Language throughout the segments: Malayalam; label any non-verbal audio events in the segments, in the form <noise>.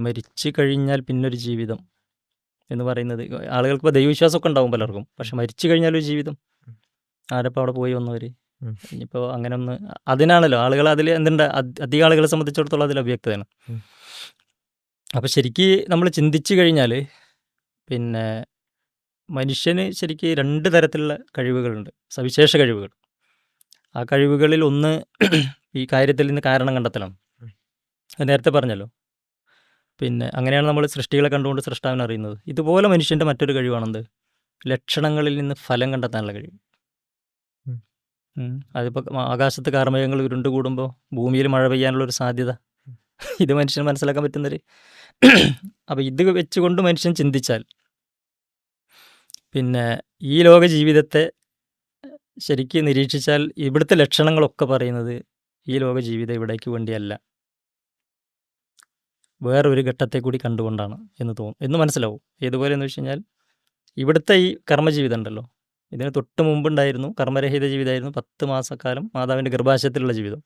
മരിച്ചു കഴിഞ്ഞാൽ പിന്നൊരു ജീവിതം എന്ന് പറയുന്നത്. ആളുകൾക്ക് ഇപ്പോൾ ദൈവവിശ്വാസമൊക്കെ ഉണ്ടാവും പലർക്കും. പക്ഷെ മരിച്ചു കഴിഞ്ഞാൽ ഒരു ജീവിതം. ആരപ്പോൾ അവിടെ പോയി വന്നവർ. ഇനിയിപ്പോൾ അങ്ങനെ ഒന്ന് അതിനാണല്ലോ. ആളുകൾ അതിൽ എന്തുണ്ട്? അധ്- അധികം ആളുകളെ സംബന്ധിച്ചിടത്തോളം അതിൽ അവ്യക്തതയാണ് ഉം. അപ്പോൾ ശരിക്ക് നമ്മൾ ചിന്തിച്ചു കഴിഞ്ഞാൽ പിന്നെ മനുഷ്യന് ശരിക്ക് രണ്ട് തരത്തിലുള്ള കഴിവുകളുണ്ട്. സവിശേഷ കഴിവുകൾ. ആ കഴിവുകളിൽ ഒന്ന് ഈ കാര്യത്തിൽ നിന്ന് കാരണം കണ്ടെത്തലാണ് നേരത്തെ പറഞ്ഞല്ലോ. പിന്നെ അങ്ങനെയാണ് നമ്മൾ സൃഷ്ടികളെ കണ്ടുകൊണ്ട് സൃഷ്ടാവിനെ അറിയുന്നത്. ഇതുപോലെ മനുഷ്യന്റെ മറ്റൊരു കഴിവാണെന്ത്? ലക്ഷണങ്ങളിൽ നിന്ന് ഫലം കണ്ടെത്താനുള്ള കഴിവ്. അതിപ്പോൾ ആകാശത്ത് കാർമേഘങ്ങൾ ഉരുണ്ട് കൂടുമ്പോൾ ഭൂമിയിൽ മഴ പെയ്യാനുള്ള ഒരു സാധ്യത. ഇത് മനുഷ്യന് മനസ്സിലാക്കാൻ പറ്റുന്നൊരു അപ്പോൾ ഇത് വെച്ചുകൊണ്ട് മനുഷ്യൻ ചിന്തിച്ചാൽ പിന്നെ ഈ ലോക ജീവിതത്തെ ശരിക്കും നിരീക്ഷിച്ചാൽ ഇവിടുത്തെ ലക്ഷണങ്ങളൊക്കെ പറയുന്നത് ഈ ലോക ജീവിതം ഇവിടേക്ക് വേണ്ടിയല്ല. വേറൊരു ഘട്ടത്തെ കൂടി കണ്ടുകൊണ്ടാണ് എന്ന് തോന്നും എന്ന് മനസ്സിലാവും. ഏതുപോലെ എന്ന് വെച്ച് കഴിഞ്ഞാൽ ഇവിടുത്തെ ഈ കർമ്മജീവിതം ഉണ്ടല്ലോ. ഇതിന് തൊട്ട് മുമ്പുണ്ടായിരുന്നു കർമ്മരഹിത ജീവിതമായിരുന്നു പത്ത് മാസക്കാലം മാതാവിന്റെ ഗർഭാശയത്തിലുള്ള ജീവിതം.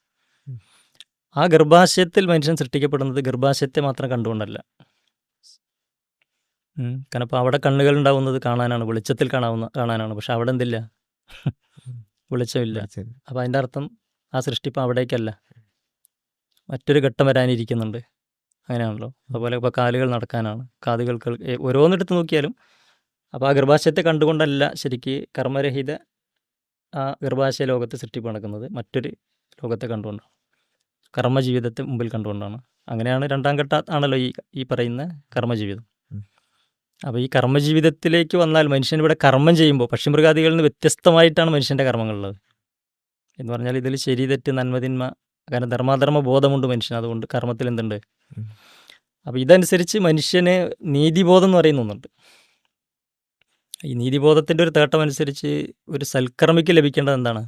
ആ ഗർഭാശയത്തിൽ മനുഷ്യൻ സൃഷ്ടിക്കപ്പെടുന്നത് ഗർഭാശയത്തെ മാത്രം കണ്ടുകൊണ്ടല്ല. കാരണം അപ്പോൾ അവിടെ കണ്ണുകൾ ഉണ്ടാവുന്നത് കാണാനാണ് വെളിച്ചത്തിൽ കാണാവുന്ന കാണാനാണ്. പക്ഷെ അവിടെ എന്തില്ല? വെളിച്ചമില്ല. അപ്പം അപ്പോൾ അതിന്റെ അർത്ഥം ആ സൃഷ്ടി ഇപ്പോൾ അവിടേക്കല്ല. മറ്റൊരു ഘട്ടം വരാനിരിക്കുന്നുണ്ട്. അങ്ങനെയാണല്ലോ. അതുപോലെ ഇപ്പോൾ കാലുകൾ നടക്കാനാണ്. കാതുകൾ കേൾ ഓരോന്നെടുത്ത് നോക്കിയാലും അപ്പോൾ ആ ഗർഭാശയത്തെ കണ്ടുകൊണ്ടല്ല ശരിക്ക് കർമ്മരഹിത ആ ഗർഭാശയ ലോകത്തെ സൃഷ്ടിപ്പ് നടക്കുന്നത്. മറ്റൊരു ലോകത്തെ കണ്ടുകൊണ്ടാണ്. കർമ്മജീവിതത്തെ മുമ്പിൽ കണ്ടുകൊണ്ടാണ്. അങ്ങനെയാണ് രണ്ടാം ഘട്ട ആണല്ലോ ഈ ഈ പറയുന്ന കർമ്മജീവിതം. അപ്പോൾ ഈ കർമ്മജീവിതത്തിലേക്ക് വന്നാൽ മനുഷ്യൻ ഇവിടെ കർമ്മം ചെയ്യുമ്പോൾ പക്ഷിമൃഗാദികളിൽ നിന്ന് വ്യത്യസ്തമായിട്ടാണ് മനുഷ്യന്റെ കർമ്മങ്ങളുള്ളത്. എന്ന് പറഞ്ഞാൽ ഇതിൽ ശരി തെറ്റ് നന്മതിന്മ കാരണം ധർമാധർമ്മ ബോധമുണ്ട് മനുഷ്യൻ അതുകൊണ്ട് കർമ്മത്തിൽ എന്തുണ്ട്. അപ്പോൾ ഇതനുസരിച്ച് മനുഷ്യന് നീതിബോധം എന്ന് പറയുന്ന ഒന്നുണ്ട്. ഈ നീതിബോധത്തിന്റെ ഒരു തേട്ടം അനുസരിച്ച് ഒരു സൽക്കർമ്മിക്ക് ലഭിക്കേണ്ടത് എന്താണ്?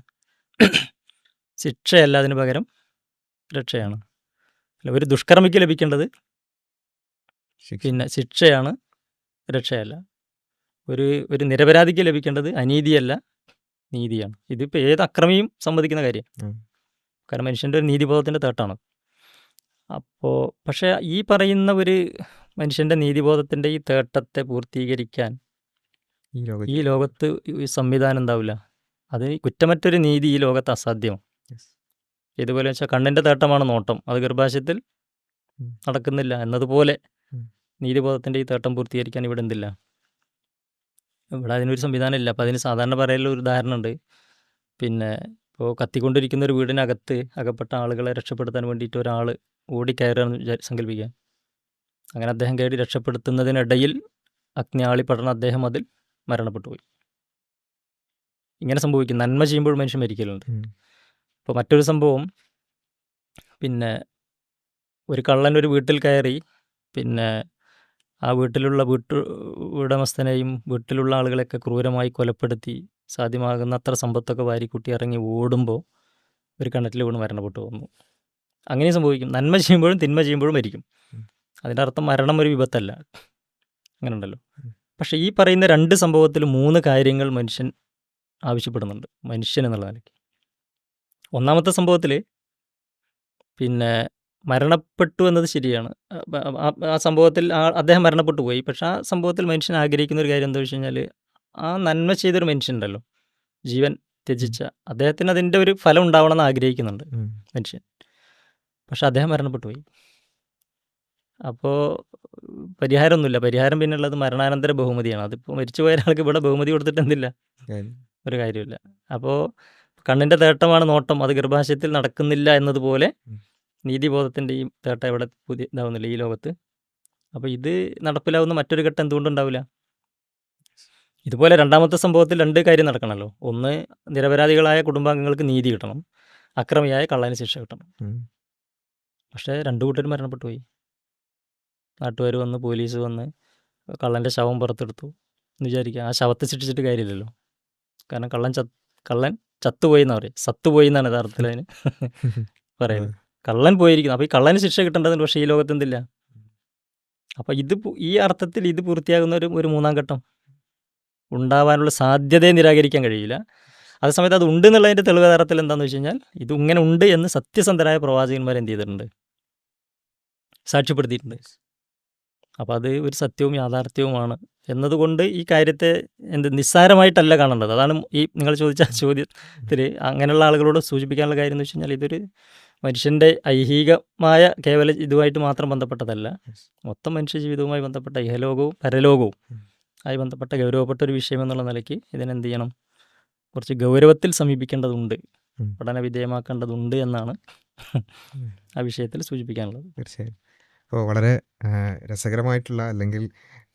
ശിക്ഷയല്ല അതിന് പകരം രക്ഷയാണ്. അല്ല ഒരു ദുഷ്കർമ്മിക്ക് ലഭിക്കേണ്ടത് പിന്നെ ശിക്ഷയാണ് രക്ഷയല്ല. ഒരു ഒരു നിരപരാധിക്ക് ലഭിക്കേണ്ടത് അനീതിയല്ല നീതിയാണ്. ഇതിപ്പോൾ ഏത് അക്രമിയും സമ്മതിക്കുന്ന കാര്യം. കാരണം മനുഷ്യന്റെ ഒരു നീതിബോധത്തിന്റെ തേട്ടാണ്. അപ്പോൾ പക്ഷേ ഈ പറയുന്ന ഒരു മനുഷ്യന്റെ നീതിബോധത്തിന്റെ ഈ തേട്ടത്തെ പൂർത്തീകരിക്കാൻ ഈ ലോക ഈ ലോകത്ത് ഈ സംവിധാനം ഉണ്ടാവില്ല. അത് കുറ്റമറ്റൊരു നീതി ഈ ലോകത്ത് അസാധ്യമാണ് ഇതുപോലെ വെച്ചാൽ കണ്ണിന്റെ തേട്ടമാണ് നോട്ടം. അത് ഗർഭാശയത്തിൽ നടക്കുന്നില്ല. എന്നതുപോലെ. നീതിബോധത്തിന്റെ ഈ തേട്ടം പൂർത്തീകരിക്കാൻ ഇവിടെ എന്തില്ല? ഇവിടെ അതിനൊരു സംവിധാനം ഇല്ല. അപ്പം അതിന് സാധാരണ പറയലുള്ള ഒരു ഉദാഹരണം ഉണ്ട് പിന്നെ ഇപ്പോൾ കത്തിക്കൊണ്ടിരിക്കുന്ന ഒരു വീടിനകത്ത് അകപ്പെട്ട ആളുകളെ രക്ഷപ്പെടുത്താൻ വേണ്ടിയിട്ട് ഒരാൾ ഓടിക്കയറുകയെന്ന് വിചാ സങ്കല്പിക്കുക അങ്ങനെ അദ്ദേഹം കയറി രക്ഷപ്പെടുത്തുന്നതിനിടയിൽ അഗ്നി പടർന്ന അദ്ദേഹം അതിൽ മരണപ്പെട്ടു പോയി ഇങ്ങനെ സംഭവിക്കും. നന്മ ചെയ്യുമ്പോൾ മനുഷ്യൻ മരിക്കലുണ്ട്. അപ്പോൾ മറ്റൊരു സംഭവം. പിന്നെ ഒരു കള്ളൻ ഒരു വീട്ടിൽ കയറി പിന്നെ ആ വീട്ടിലുള്ള വീട്ടു ഉടമസ്ഥനെയും വീട്ടിലുള്ള ആളുകളെയൊക്കെ ക്രൂരമായി കൊലപ്പെടുത്തി സാധ്യമാകുന്ന അത്ര സമ്പത്തൊക്കെ വാരിക്കൂട്ടി ഇറങ്ങി ഓടുമ്പോൾ ഒരു കിണറ്റിൽ വീണ് മരണപ്പെട്ടു വന്നു. അങ്ങനെ സംഭവിക്കും. നന്മ ചെയ്യുമ്പോഴും തിന്മ ചെയ്യുമ്പോഴും മരിക്കും. അതിന്റെ അർത്ഥം മരണം ഒരു വിപത്തല്ല. അങ്ങനെ ഉണ്ടല്ലോ പക്ഷേ ഈ പറയുന്ന രണ്ട് സംഭവത്തിൽ മൂന്ന് കാര്യങ്ങൾ മനുഷ്യൻ ആവശ്യപ്പെടുന്നുണ്ട്. മനുഷ്യൻ എന്നുള്ള നിലയ്ക്ക്. ഒന്നാമത്തെ സംഭവത്തിൽ പിന്നെ മരണപ്പെട്ടു എന്നത് ശരിയാണ്. ആ- സംഭവത്തിൽ ആ അദ്ദേഹം മരണപ്പെട്ടു പോയി. പക്ഷെ ആ സംഭവത്തിൽ മനുഷ്യൻ ആഗ്രഹിക്കുന്ന ഒരു കാര്യം എന്താ വെച്ച് കഴിഞ്ഞാൽ ആ നന്മ ചെയ്തൊരു മനുഷ്യനുണ്ടല്ലോ. ജീവൻ ത്യജിച്ച. അദ്ദേഹത്തിന് അതിന്റെ ഒരു ഫലം ഉണ്ടാവണമെന്ന് ആഗ്രഹിക്കുന്നുണ്ട് മനുഷ്യൻ. പക്ഷെ അദ്ദേഹം മരണപ്പെട്ടു പോയി. അപ്പോൾ പരിഹാരമൊന്നുമില്ല. പരിഹാരം പിന്നെ ഉള്ളത് മരണാനന്തര ബഹുമതിയാണ്. അതിപ്പോൾ മരിച്ചുപോയ ഒരാൾക്ക് ഇവിടെ ബഹുമതി കൊടുത്തിട്ട് എന്തില്ല? ഒരു കാര്യമില്ല. അപ്പോൾ കണ്ണിന്റെ തേട്ടമാണ് നോട്ടം. അത് ഗർഭാശയത്തിൽ നടക്കുന്നില്ല എന്നതുപോലെ. നീതിബോധത്തിന്റെ ഈ തേട്ടം ഇവിടെ പുതിയ ഇതാവുന്നില്ല ഈ ലോകത്ത്. അപ്പോൾ ഇത് നടപ്പിലാവുന്ന മറ്റൊരു ഘട്ടം എന്തുകൊണ്ടുണ്ടാവില്ല ഇതുപോലെ രണ്ടാമത്തെ സംഭവത്തിൽ രണ്ട് കാര്യം നടക്കണമല്ലോ ഒന്ന് നിരപരാധികളായ കുടുംബാംഗങ്ങൾക്ക് നീതി കിട്ടണം. അക്രമിയായ കള്ളന് ശിക്ഷ കിട്ടണം. പക്ഷേ രണ്ട് കൂട്ടരും മരണപ്പെട്ടു പോയി നാട്ടുകാർ വന്ന് പോലീസ് വന്ന് കള്ളന്റെ ശവം പുറത്തെടുത്തു എന്ന് വിചാരിക്കുക. ആ ശവത്തെ ശിക്ഷിച്ചിട്ട് കാര്യമില്ലല്ലോ. കാരണം കള്ളൻ ചത്ത് കള്ളൻ ചത്തുപോയി എന്നാ പറയുക. സത്തുപോയി എന്നാണ് യഥാർത്ഥത്തിൽ അതിന് <laughs> പറയുന്നത്. കള്ളൻ പോയിരിക്കുന്നു. അപ്പോൾ ഈ കള്ളന് ശിക്ഷ കിട്ടേണ്ടതുണ്ട്. പക്ഷേ ഈ ലോകത്ത് എന്തില്ല? അപ്പോൾ ഇത് ഈ അർത്ഥത്തിൽ ഇത് പൂർത്തിയാകുന്ന ഒരു ഒരു മൂന്നാം ഘട്ടം. ഉണ്ടാവാനുള്ള സാധ്യതയെ നിരാകരിക്കാൻ കഴിയില്ല. അതേസമയത്ത് അത് ഉണ്ട് എന്നുള്ളതിന്റെ തെളിവ് യഥാർത്ഥത്തിൽ എന്താണെന്ന് വെച്ച് കഴിഞ്ഞാൽ ഇത് ഇങ്ങനെ ഉണ്ട് എന്ന് സത്യസന്ധരായ പ്രവാചകന്മാർ എന്ത് ചെയ്തിട്ടുണ്ട്? സാക്ഷ്യപ്പെടുത്തിയിട്ടുണ്ട്. അപ്പോൾ അത് ഒരു സത്യവും യാഥാർത്ഥ്യവുമാണ്. എന്നതുകൊണ്ട് ഈ കാര്യത്തെ എന്ത് നിസ്സാരമായിട്ടല്ല കാണേണ്ടത്. അതാണ് ഈ നിങ്ങൾ ചോദിച്ച ചോദ്യത്തിൽ അങ്ങനെയുള്ള ആളുകളോട് സൂചിപ്പിക്കാനുള്ള കാര്യം എന്ന് വെച്ച് കഴിഞ്ഞാൽ ഇതൊരു മനുഷ്യന്റെ ഐഹികമായ കേവല ഇതുമായിട്ട് മാത്രം ബന്ധപ്പെട്ടതല്ല. മൊത്തം മനുഷ്യ ജീവിതവുമായി ബന്ധപ്പെട്ട ഇഹലോകവും പരലോകവും ആയി ബന്ധപ്പെട്ട ഗൗരവപ്പെട്ട ഒരു വിഷയം എന്നുള്ള നിലയ്ക്ക് ഇതിനെന്ത് ചെയ്യണം കുറച്ച് ഗൗരവത്തിൽ സമീപിക്കേണ്ടതുണ്ട്. പഠന വിധേയമാക്കേണ്ടതുണ്ട് എന്നാണ് ആ വിഷയത്തിൽ സൂചിപ്പിക്കാനുള്ളത്. തീർച്ചയായും. അപ്പോൾ വളരെ രസകരമായിട്ടുള്ള അല്ലെങ്കിൽ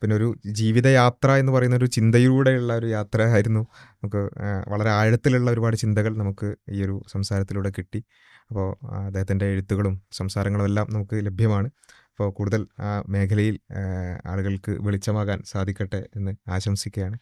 പിന്നെ ഒരു ജീവിതയാത്ര എന്ന് പറയുന്ന ഒരു ചിന്തയിലൂടെയുള്ള ഒരു യാത്ര ആയിരുന്നു നമുക്ക് വളരെ ആഴത്തിലുള്ള ഒരുപാട് ചിന്തകൾ നമുക്ക് ഈ ഒരു സംസാരത്തിലൂടെ കിട്ടി. അപ്പോൾ അദ്ദേഹത്തിന്റെ എഴുത്തുകളും സംസാരങ്ങളും എല്ലാം നമുക്ക് ലഭ്യമാണ്. അപ്പോൾ കൂടുതൽ ആ മേഖലയിൽ ആളുകൾക്ക് വെളിച്ചമാകാൻ സാധിക്കട്ടെ എന്ന് ആശംസിക്കുകയാണ്.